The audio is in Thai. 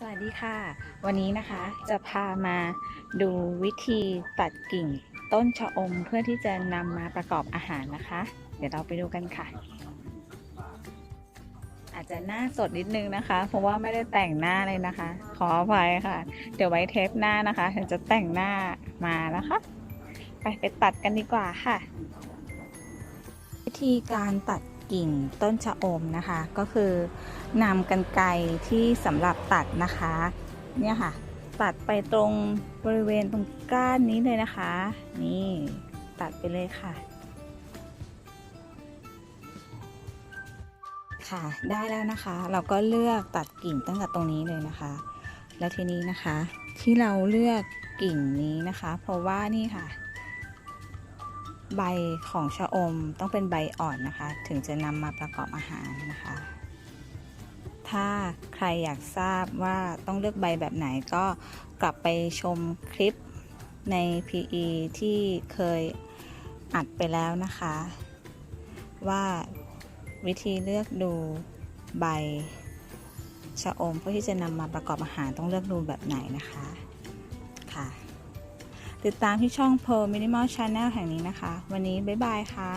สวัสดีค่ะ วันนี้นะคะจะพามาดูวิธีตัดกิ่งต้นชะอมเพื่อที่จะนำมาประกอบอาหารนะคะ เดี๋ยวเราไปดูกันค่ะ อาจจะหน้าสดนิดนึงนะคะ เพราะว่าไม่ได้แต่งหน้าเลยนะคะ ขออภัยค่ะ เดี๋ยวไว้เทปหน้านะคะถึงจะแต่งหน้ามานะคะ ไปไปตัดกันดีกว่าค่ะ วิธีการตัด กิ่งต้นชะอมนะคะ ก็คือนำกันไกที่สำหรับตัดนะคะเนี่ยค่ะ ตัดไปตรงบริเวณตรงก้านนี้เลยนะคะ นี่ตัดไปเลยค่ะ ค่ะได้แล้วนะคะ เราก็เลือกตัดกิ่งตั้งแต่ตรงนี้เลยนะคะ แล้วทีนี้นะคะที่เราเลือกกิ่งนี้นะคะ เพราะว่านี่ค่ะ ใบของชะอมต้องเป็นใบอ่อนนะคะ ถึงจะนำมาประกอบอาหารนะคะ ถ้าใครอยากทราบว่าต้องเลือกใบแบบไหนก็กลับไปชมคลิปใน PE ที่เคยอัดไปแล้วนะคะ ว่าวิธีเลือกดูใบชะอมเพื่อที่จะนำมาประกอบอาหารต้องเลือกดูแบบไหนนะคะค่ะ ติดตามที่ช่อง Pearl Minimal Channel แห่งนี้นะคะ วันนี้บ๊ายบายค่ะ